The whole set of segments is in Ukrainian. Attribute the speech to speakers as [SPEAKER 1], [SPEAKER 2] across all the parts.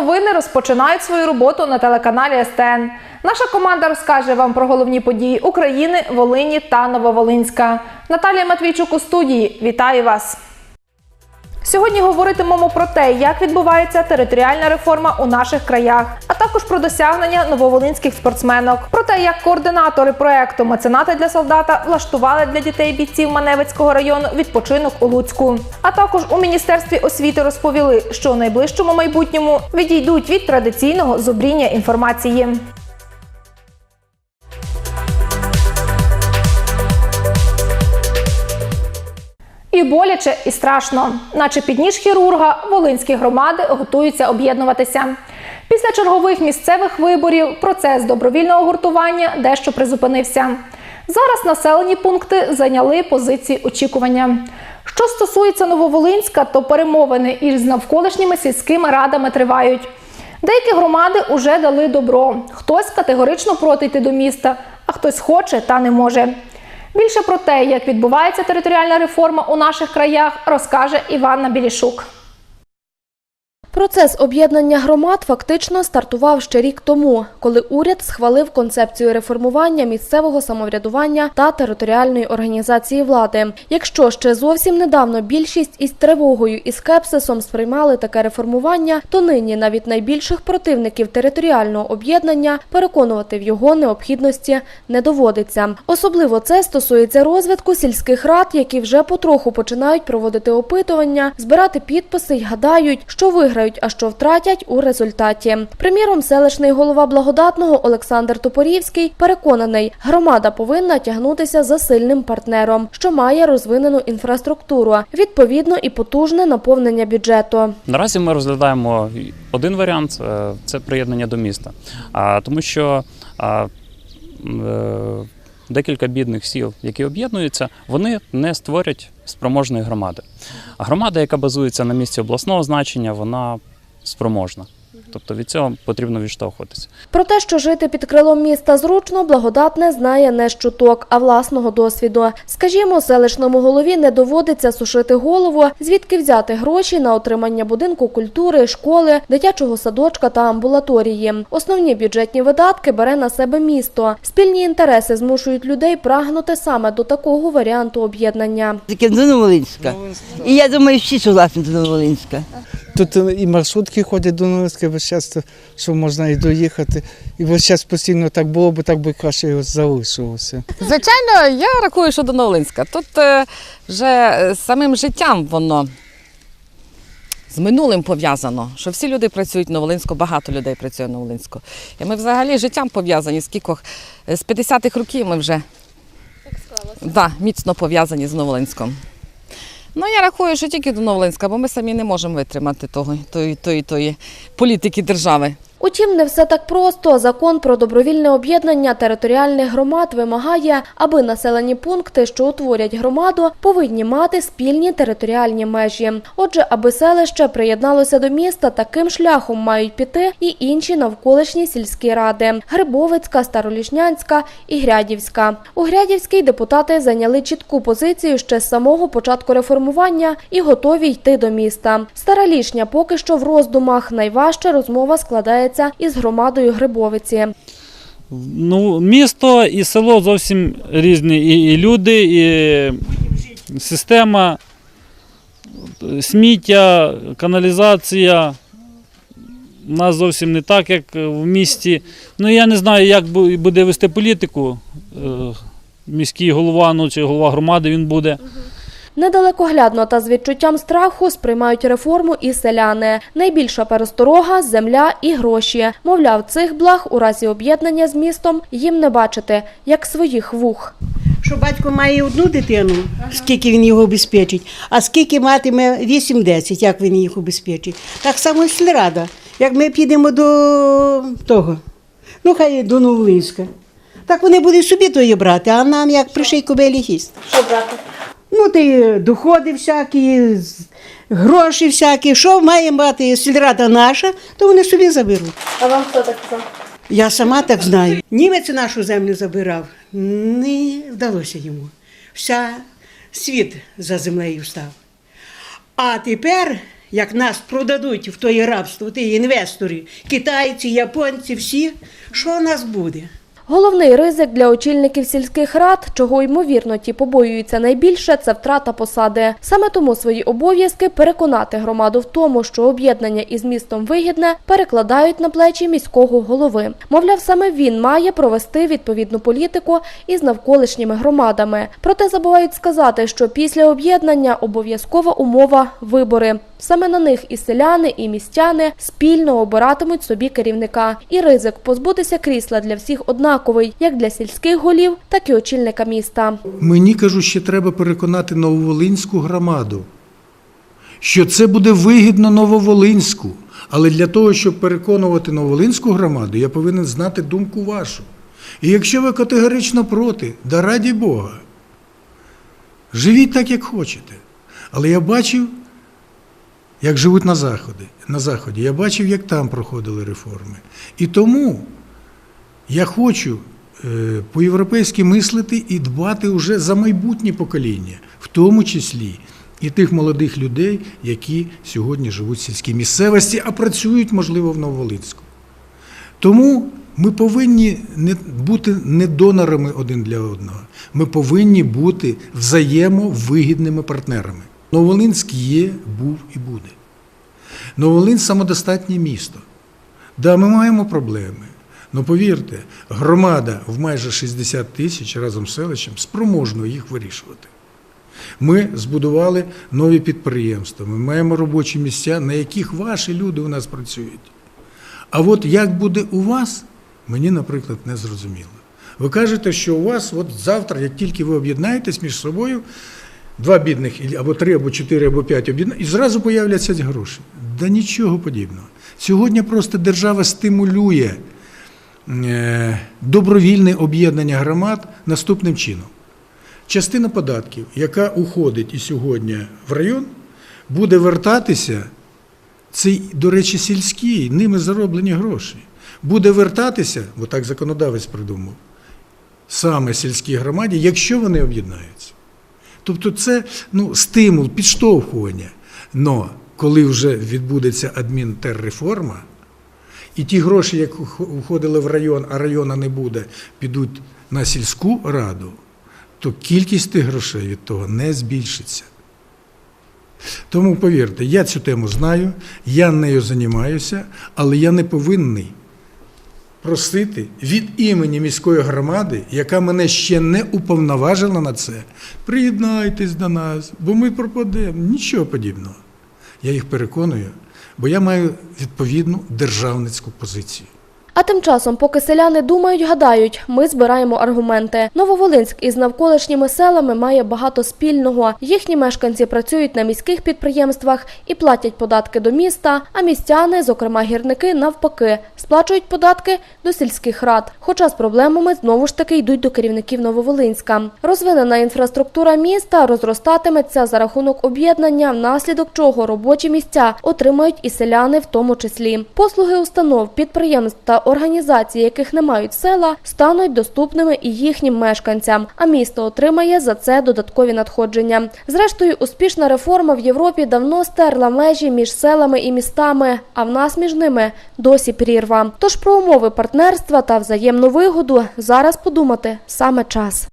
[SPEAKER 1] новини розпочинають свою роботу на телеканалі СТН. Наша команда розкаже вам про головні події України, Волині та Нововолинська. Наталія Матвійчук у студії. Вітаю вас! Сьогодні говоритимемо про те, як відбувається територіальна реформа у наших краях, а також про досягнення нововолинських спортсменок, про те, як координатори проекту Меценати для солдата влаштували для дітей бійців Маневицького району відпочинок у Луцьку. А також у міністерстві освіти розповіли, що у найближчому майбутньому відійдуть від традиційного зубріння інформації. І боляче, і страшно, наче під ніж хірурга, волинські громади готуються об'єднуватися. Після чергових місцевих виборів процес добровільного гуртування дещо призупинився. Зараз населені пункти зайняли позиції очікування. Що стосується Нововолинська, то перемовини із навколишніми сільськими радами тривають. Деякі громади уже дали добро. Хтось категорично проти йти до міста, а хтось хоче та не може. Більше про те, як відбувається територіальна реформа у наших краях, розкаже Іванна Білішук.
[SPEAKER 2] Процес об'єднання громад фактично стартував ще рік тому, коли уряд схвалив концепцію реформування місцевого самоврядування та територіальної організації влади. Якщо ще зовсім недавно більшість із тривогою і скепсисом сприймали таке реформування, то нині навіть найбільших противників територіального об'єднання переконувати в його необхідності не доводиться. Особливо це стосується розвитку сільських рад, які вже потроху починають проводити опитування, збирати підписи й гадають, що виграють, а що втратять у результаті. Приміром, селищний голова благодатного Олександр Топорівський переконаний, громада повинна тягнутися за сильним партнером, що має розвинену інфраструктуру, відповідно і потужне наповнення бюджету.
[SPEAKER 3] Наразі ми розглядаємо один варіант е, це приєднання до міста. Тому що е, декілька бідних сіл, які об'єднуються, вони не створять спроможної громади. А громада, яка базується на місці обласного значення, вона спроможна. Тобто від цього потрібно відштовхуватися.
[SPEAKER 2] Про те, що жити під крилом міста зручно, благодатне знає не з чуток, а власного досвіду. Скажімо, селищному голові не доводиться сушити голову, звідки взяти гроші на отримання будинку культури, школи, дитячого садочка та амбулаторії. Основні бюджетні видатки бере на себе місто. Спільні інтереси змушують людей прагнути саме до такого варіанту об'єднання.
[SPEAKER 4] Таке Новолинська. І я думаю, всі согласні до Новолинська.
[SPEAKER 5] Тут і маршрутки ходять до Новинська, весь час, що можна і доїхати. І весь час постійно так було б, так би краще його залишилося.
[SPEAKER 6] Звичайно, я рахую, що до Новолинська. Тут е, вже е, з самим життям воно з минулим пов'язано, що всі люди працюють в Новолинську, багато людей працює в Новолинську. І ми взагалі життям пов'язані з кількох з 50-х років ми вже да, міцно пов'язані з Новолинськом. Ну, я рахую, що тільки до Новолинська, бо ми самі не можемо витримати того, тої, тої, тої політики держави.
[SPEAKER 2] Утім, не все так просто. Закон про добровільне об'єднання територіальних громад вимагає, аби населені пункти, що утворять громаду, повинні мати спільні територіальні межі. Отже, аби селище приєдналося до міста, таким шляхом мають піти і інші навколишні сільські ради: Грибовицька, Старолішнянська і Грядівська. У Грядівській депутати зайняли чітку позицію ще з самого початку реформування і готові йти до міста. Стара Лішня поки що в роздумах. Найважча розмова складається із громадою Грибовиці.
[SPEAKER 7] Ну, місто і село зовсім різні. І, і люди, і система, сміття, каналізація. У нас зовсім не так, як в місті. Ну, я не знаю, як буде вести політику. е, Міський голова, ну чи голова громади він буде.
[SPEAKER 2] Недалекоглядно та з відчуттям страху сприймають реформу і селяни. Найбільша пересторога – земля і гроші. Мовляв, цих благ у разі об'єднання з містом їм не бачити, як своїх вух.
[SPEAKER 8] що батько має одну дитину, скільки він його обезпечить, а скільки матиме 8-10, як він їх обезпечить. Так само і сільрада. Як ми підемо до того, ну хай до Новолинська. Так вони будуть собі тої брати, а нам як приший кобелі хіст.
[SPEAKER 2] Що брати?
[SPEAKER 8] Ну, ти доходи всякі, гроші всякі, що має мати сільрада наша, то вони собі заберуть.
[SPEAKER 2] А вам хто так казав?
[SPEAKER 8] Я сама так знаю. Німець нашу землю забирав, не вдалося йому. Вся світ за землею став. А тепер як нас продадуть в тоє рабство, ті інвестори, китайці, японці, всі, що у нас буде?
[SPEAKER 2] Головний ризик для очільників сільських рад, чого ймовірно ті побоюються найбільше, це втрата посади. Саме тому свої обов'язки переконати громаду в тому, що об'єднання із містом вигідне, перекладають на плечі міського голови. Мовляв, саме він має провести відповідну політику із навколишніми громадами. Проте забувають сказати, що після об'єднання обов'язкова умова вибори. Саме на них і селяни, і містяни спільно обиратимуть собі керівника. І ризик позбутися крісла для всіх однаковий, як для сільських голів, так і очільника міста.
[SPEAKER 9] Мені кажу, ще треба переконати Нововолинську громаду, що це буде вигідно Нововолинську. Але для того, щоб переконувати Нововолинську громаду, я повинен знати думку вашу. І якщо ви категорично проти, да раді Бога, живіть так, як хочете. Але я бачив, як живуть на Заході. На Заході. Я бачив, як там проходили реформи. І тому я хочу е, по-європейськи мислити і дбати вже за майбутнє покоління, в тому числі і тих молодих людей, які сьогодні живуть в сільській місцевості, а працюють, можливо, в Нововолинську. Тому ми повинні не бути не донорами один для одного. Ми повинні бути взаємовигідними партнерами. Нововолинськ є, був і буде. Нововолинськ самодостатнє місто. Да, ми маємо проблеми. Ну повірте, громада в майже 60 тисяч разом з селищем спроможно їх вирішувати. Ми збудували нові підприємства, ми маємо робочі місця, на яких ваші люди у нас працюють. А от як буде у вас, мені, наприклад, не зрозуміло. Ви кажете, що у вас от завтра, як тільки ви об'єднаєтесь між собою, два бідних, або три, або чотири, або п'ять об'єднають, і зразу появляться гроші. Да нічого подібного. Сьогодні просто держава стимулює е, добровільне об'єднання громад наступним чином. Частина податків, яка уходить і сьогодні в район, буде вертатися, це, до речі, сільські, ними зароблені гроші. Буде вертатися, бо так законодавець придумав, саме сільській громаді, якщо вони об'єднаються. Тобто це ну, стимул, підштовхування. Но коли вже відбудеться адмінтерреформа, і ті гроші, які входили в район, а району не буде, підуть на сільську раду, то кількість тих грошей від того не збільшиться. Тому повірте, я цю тему знаю, я нею займаюся, але я не повинний просити від імені міської громади, яка мене ще не уповноважила на це, приєднайтесь до нас, бо ми пропадемо. Нічого подібного. Я їх переконую, бо я маю відповідну державницьку позицію.
[SPEAKER 2] А тим часом, поки селяни думають, гадають, ми збираємо аргументи. Нововолинськ із навколишніми селами має багато спільного. Їхні мешканці працюють на міських підприємствах і платять податки до міста, а містяни, зокрема гірники, навпаки, сплачують податки до сільських рад. Хоча з проблемами знову ж таки йдуть до керівників Нововолинська. Розвинена інфраструктура міста розростатиметься за рахунок об'єднання, внаслідок чого робочі місця отримають і селяни в тому числі. Послуги установ, підприємств та організацій, яких не мають села, стануть доступними і їхнім мешканцям, а місто отримає за це додаткові надходження. Зрештою, успішна реформа в Європі давно стерла межі між селами і містами, а в нас між ними досі прірва. Тож про умови партнерства та взаємну вигоду зараз подумати саме час.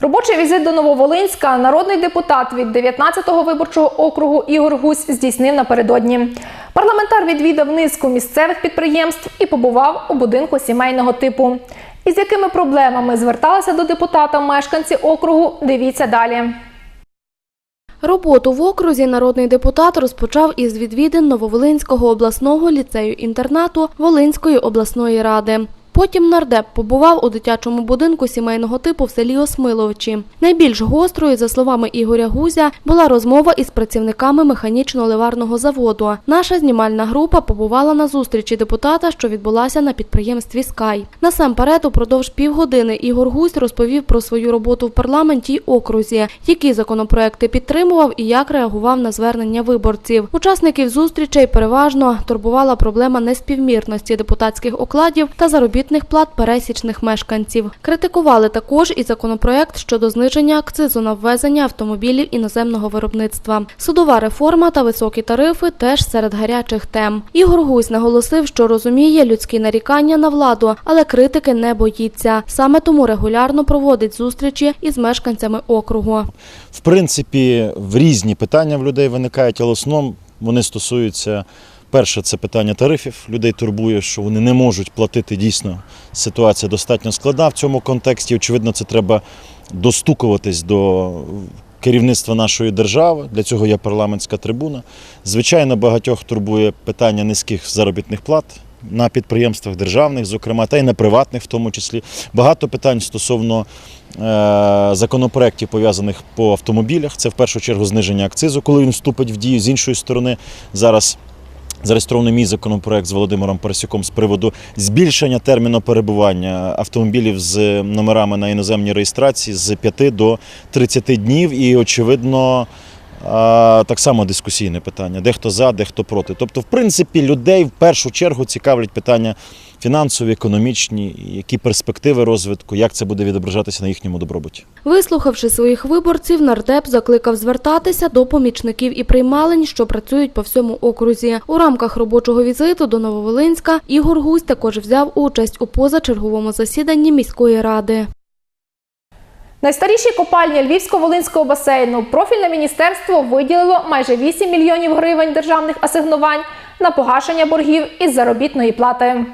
[SPEAKER 1] Робочий візит до Нововолинська народний депутат від 19-го виборчого округу Ігор Гусь здійснив напередодні. Парламентар відвідав низку місцевих підприємств і побував у будинку сімейного типу. Із якими проблемами зверталися до депутата мешканці округу, дивіться далі.
[SPEAKER 2] Роботу в окрузі народний депутат розпочав із відвідин Нововолинського обласного ліцею-інтернату Волинської обласної ради. Потім нардеп побував у дитячому будинку сімейного типу в селі Осмиловичі. Найбільш гострою, за словами Ігоря Гузя, була розмова із працівниками механічно-ливарного заводу. Наша знімальна група побувала на зустрічі депутата, що відбулася на підприємстві Скай. Насамперед, упродовж півгодини Ігор Гузь розповів про свою роботу в парламенті й окрузі, які законопроекти підтримував і як реагував на звернення виборців. Учасників зустрічей переважно турбувала проблема неспівмірності депутатських окладів та заробітної заробітних плат пересічних мешканців. Критикували також і законопроект щодо зниження акцизу на ввезення автомобілів іноземного виробництва. Судова реформа та високі тарифи теж серед гарячих тем. Ігор Гусь наголосив, що розуміє людські нарікання на владу, але критики не боїться. Саме тому регулярно проводить зустрічі із мешканцями округу.
[SPEAKER 10] В принципі, в різні питання в людей виникають, але в вони стосуються. Перше, це питання тарифів. Людей турбує, що вони не можуть платити дійсно. Ситуація достатньо складна в цьому контексті. Очевидно, це треба достукуватись до керівництва нашої держави. Для цього є парламентська трибуна. Звичайно, багатьох турбує питання низьких заробітних плат. На підприємствах державних, зокрема, та й на приватних, в тому числі багато питань стосовно е, законопроєктів, пов'язаних по автомобілях. Це в першу чергу зниження акцизу, коли він вступить в дію. З іншої сторони, зараз зареєстрований мій законопроект з Володимиром Парасюком з приводу збільшення терміну перебування автомобілів з номерами на іноземній реєстрації з 5 до 30 днів. І, очевидно, так само дискусійне питання: дехто за, дехто проти. Тобто, в принципі, людей в першу чергу цікавлять питання фінансові, економічні, які перспективи розвитку, як це буде відображатися на їхньому добробуті.
[SPEAKER 2] Вислухавши своїх виборців, нардеп закликав звертатися до помічників і приймалень, що працюють по всьому окрузі. У рамках робочого візиту до Нововолинська Ігор Гусь також взяв участь у позачерговому засіданні міської ради.
[SPEAKER 1] Найстаріші копальні Львівсько-Волинського басейну профільне міністерство виділило майже 8 мільйонів гривень державних асигнувань на погашення боргів із заробітної плати.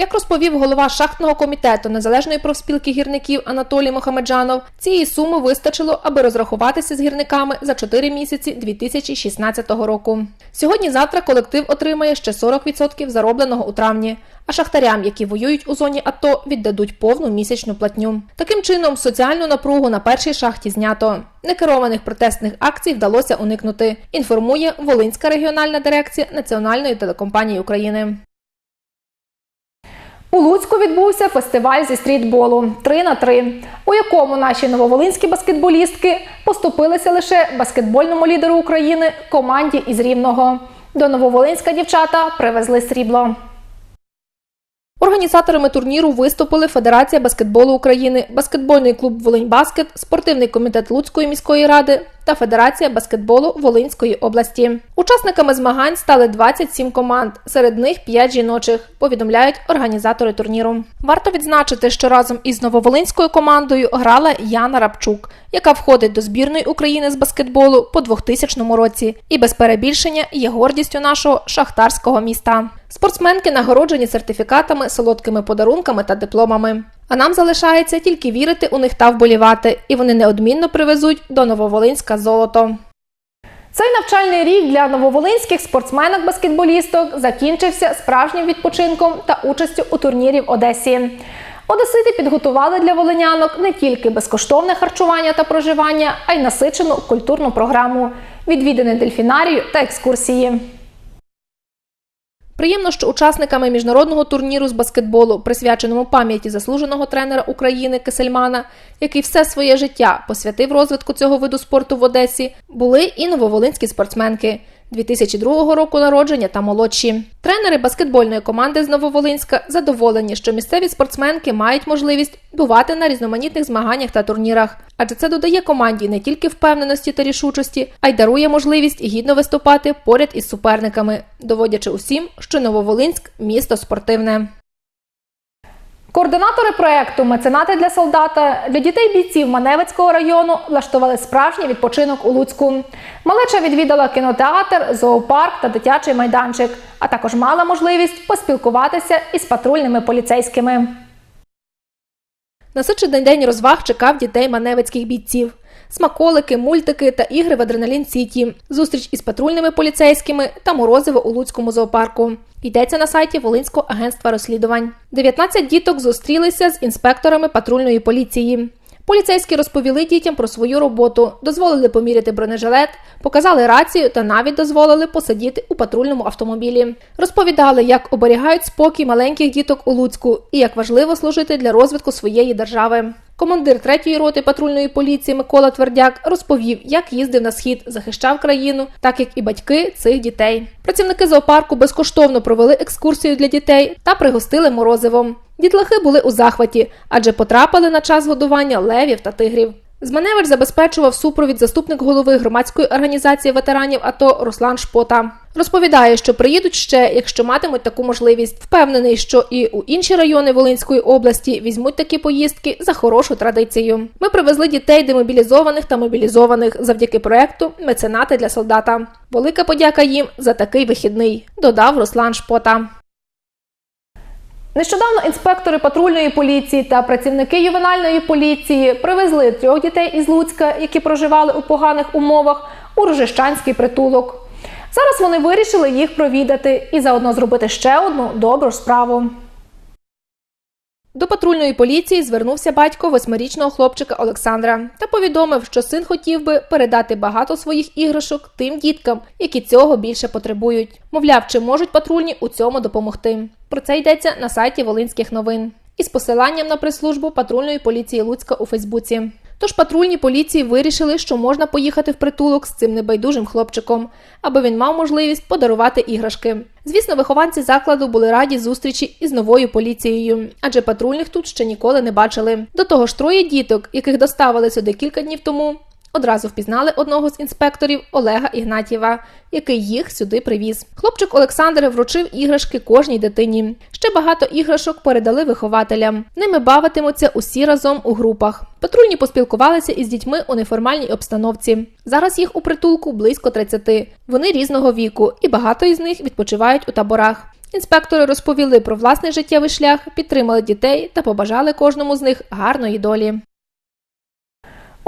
[SPEAKER 1] Як розповів голова шахтного комітету Незалежної профспілки гірників Анатолій Мохамеджанов, цієї суми вистачило, аби розрахуватися з гірниками за 4 місяці 2016 року. Сьогодні-завтра колектив отримає ще 40% заробленого у травні, а шахтарям, які воюють у зоні АТО, віддадуть повну місячну платню. Таким чином, соціальну напругу на першій шахті знято. Некерованих протестних акцій вдалося уникнути. Інформує Волинська регіональна дирекція Національної телекомпанії України. У Луцьку відбувся фестиваль зі стрітболу 3 на 3 у якому наші нововолинські баскетболістки поступилися лише баскетбольному лідеру України команді із Рівного. До Нововолинська дівчата привезли срібло. Організаторами турніру виступили Федерація баскетболу України, баскетбольний клуб Волиньбаскет, спортивний комітет Луцької міської ради та Федерація баскетболу Волинської області. Учасниками змагань стали 27 команд, серед них 5 жіночих, повідомляють організатори турніру. Варто відзначити, що разом із нововолинською командою грала Яна Рабчук, яка входить до збірної України з баскетболу по 2000 році, і без перебільшення є гордістю нашого шахтарського міста. Спортсменки нагороджені сертифікатами, солодкими подарунками та дипломами. А нам залишається тільки вірити у них та вболівати, і вони неодмінно привезуть до Нововолинська золото. Цей навчальний рік для нововолинських спортсменок-баскетболісток закінчився справжнім відпочинком та участю у турнірі в Одесі. Одесити підготували для волинянок не тільки безкоштовне харчування та проживання, а й насичену культурну програму, відвідини дельфінарію та екскурсії. Приємно, що учасниками міжнародного турніру з баскетболу, присвяченому пам'яті заслуженого тренера України Кисельмана, який все своє життя посвятив розвитку цього виду спорту в Одесі, були і нововолинські спортсменки 2002 року народження та молодші. Тренери баскетбольної команди з Нововолинська задоволені, що місцеві спортсменки мають можливість бувати на різноманітних змаганнях та турнірах, адже це додає команді не тільки впевненості та рішучості, а й дарує можливість гідно виступати поряд із суперниками, доводячи усім, що Нововолинськ місто спортивне. Координатори проєкту Меценати для солдата для дітей бійців Маневицького району влаштували справжній відпочинок у Луцьку. Малеча відвідала кінотеатр, зоопарк та дитячий майданчик, а також мала можливість поспілкуватися із патрульними поліцейськими. Насичений день розваг чекав дітей маневицьких бійців. Смаколики, мультики та ігри в Адреналін Сіті, зустріч із патрульними поліцейськими та морозиво у Луцькому зоопарку. Йдеться на сайті Волинського агентства розслідувань. 19 діток зустрілися з інспекторами патрульної поліції. Поліцейські розповіли дітям про свою роботу, дозволили поміряти бронежилет, показали рацію та навіть дозволили посидіти у патрульному автомобілі. Розповідали, як оберігають спокій маленьких діток у Луцьку і як важливо служити для розвитку своєї держави. Командир 3-ї роти патрульної поліції Микола Твердяк розповів, як їздив на схід, захищав країну, так як і батьки цих дітей. Працівники зоопарку безкоштовно провели екскурсію для дітей та пригостили морозивом. Дітлахи були у захваті, адже потрапили на час годування левів та тигрів. Зманевич забезпечував супровід заступник голови громадської організації ветеранів АТО Руслан Шпота. Розповідає, що приїдуть ще, якщо матимуть таку можливість. Впевнений, що і у інші райони Волинської області візьмуть такі поїздки за хорошу традицію. Ми привезли дітей демобілізованих та мобілізованих завдяки проекту Меценати для солдата. Велика подяка їм за такий вихідний, додав Руслан Шпота. Нещодавно інспектори патрульної поліції та працівники ювенальної поліції привезли трьох дітей із Луцька, які проживали у поганих умовах, у Рожищанський притулок. Зараз вони вирішили їх провідати і заодно зробити ще одну добру справу. До патрульної поліції звернувся батько восьмирічного хлопчика Олександра та повідомив, що син хотів би передати багато своїх іграшок тим діткам, які цього більше потребують. Мовляв, чи можуть патрульні у цьому допомогти. Про це йдеться на сайті Волинських новин із посиланням на прес-службу патрульної поліції Луцька у Фейсбуці. Тож патрульні поліції вирішили, що можна поїхати в притулок з цим небайдужим хлопчиком, аби він мав можливість подарувати іграшки. Звісно, вихованці закладу були раді зустрічі із новою поліцією, адже патрульних тут ще ніколи не бачили. До того ж, троє діток, яких доставили сюди кілька днів тому, одразу впізнали одного з інспекторів Олега Ігнатєва, який їх сюди привіз. Хлопчик Олександр вручив іграшки кожній дитині. Ще багато іграшок передали вихователям. Ними бавитимуться усі разом у групах. Патрульні поспілкувалися із дітьми у неформальній обстановці. Зараз їх у притулку близько 30. Вони різного віку, і багато із них відпочивають у таборах. Інспектори розповіли про власний життєвий шлях, підтримали дітей та побажали кожному з них гарної долі.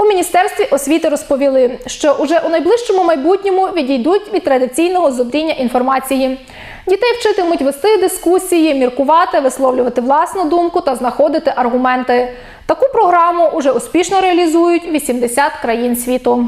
[SPEAKER 1] У міністерстві освіти розповіли, що уже у найближчому майбутньому відійдуть від традиційного зубріння інформації. Дітей вчитимуть вести дискусії, міркувати, висловлювати власну думку та знаходити аргументи. Таку програму уже успішно реалізують 80 країн світу.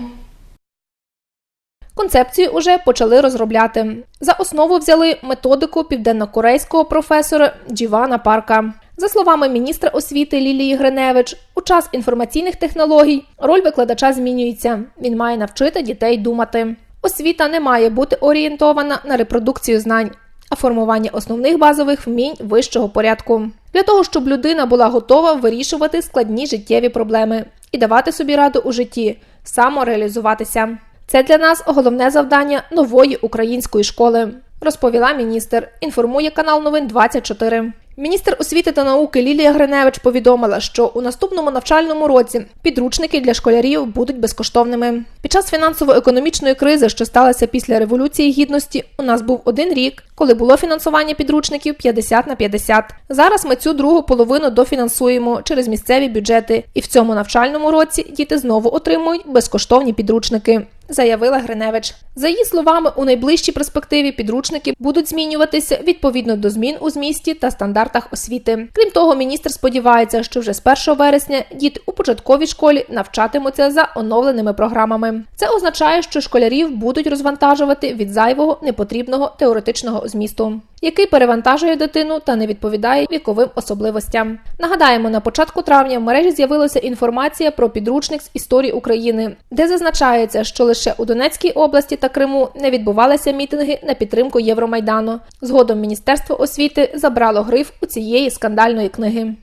[SPEAKER 1] Концепцію уже почали розробляти. За основу взяли методику південнокорейського професора Джівана Парка. За словами міністра освіти Лілії Гриневич, у час інформаційних технологій роль викладача змінюється. Він має навчити дітей думати. Освіта не має бути орієнтована на репродукцію знань, а формування основних базових вмінь вищого порядку. Для того, щоб людина була готова вирішувати складні життєві проблеми і давати собі раду у житті, самореалізуватися. Це для нас головне завдання нової української школи, розповіла міністр. Інформує канал новин 24. Міністр освіти та науки Лілія Гриневич повідомила, що у наступному навчальному році підручники для школярів будуть безкоштовними. Під час фінансово-економічної кризи, що сталася після революції гідності, у нас був один рік, коли було фінансування підручників 50 на 50. Зараз ми цю другу половину дофінансуємо через місцеві бюджети, і в цьому навчальному році діти знову отримують безкоштовні підручники. Заявила Гриневич. За її словами, у найближчій перспективі підручники будуть змінюватися відповідно до змін у змісті та стандартах освіти. Крім того, міністр сподівається, що вже з 1 вересня діти у початковій школі навчатимуться за оновленими програмами. Це означає, що школярів будуть розвантажувати від зайвого непотрібного теоретичного змісту, який перевантажує дитину та не відповідає віковим особливостям. Нагадаємо, на початку травня в мережі з'явилася інформація про підручник з історії України, де зазначається, що лише у Донецькій області та Криму не відбувалися мітинги на підтримку Євромайдану. Згодом Міністерство освіти забрало гриф у цієї скандальної книги.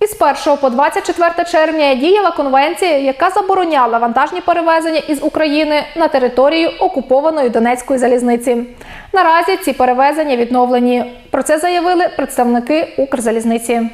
[SPEAKER 1] Із 1 по 24 червня діяла конвенція, яка забороняла вантажні перевезення із України на територію окупованої Донецької залізниці. Наразі ці перевезення відновлені. Про це заявили представники Укрзалізниці.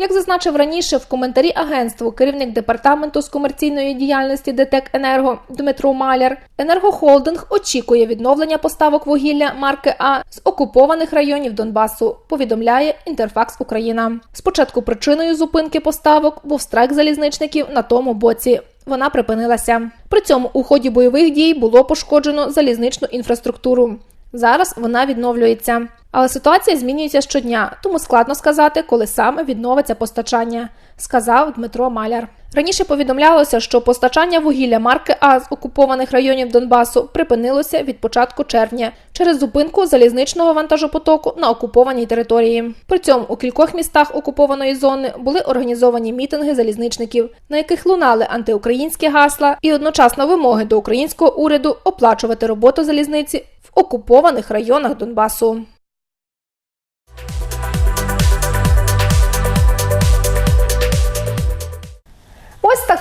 [SPEAKER 1] Як зазначив раніше в коментарі агентству керівник департаменту з комерційної діяльності ДТЕК Енерго Дмитро Маляр, енергохолдинг очікує відновлення поставок вугілля марки А з окупованих районів Донбасу. Повідомляє Інтерфакс Україна. Спочатку причиною зупинки поставок був страйк залізничників на тому боці. Вона припинилася. При цьому у ході бойових дій було пошкоджено залізничну інфраструктуру. Зараз вона відновлюється. Але ситуація змінюється щодня, тому складно сказати, коли саме відновиться постачання, сказав Дмитро Маляр. Раніше повідомлялося, що постачання вугілля марки А з окупованих районів Донбасу припинилося від початку червня через зупинку залізничного вантажопотоку на окупованій території. При цьому у кількох містах окупованої зони були організовані мітинги залізничників, на яких лунали антиукраїнські гасла і одночасно вимоги до українського уряду оплачувати роботу залізниці в окупованих районах Донбасу.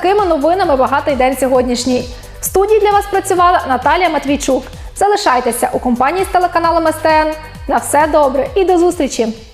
[SPEAKER 1] Такими новинами багатий день сьогоднішній. В студії для вас працювала Наталія Матвійчук. Залишайтеся у компанії з телеканалом СТН. На все добре і до зустрічі!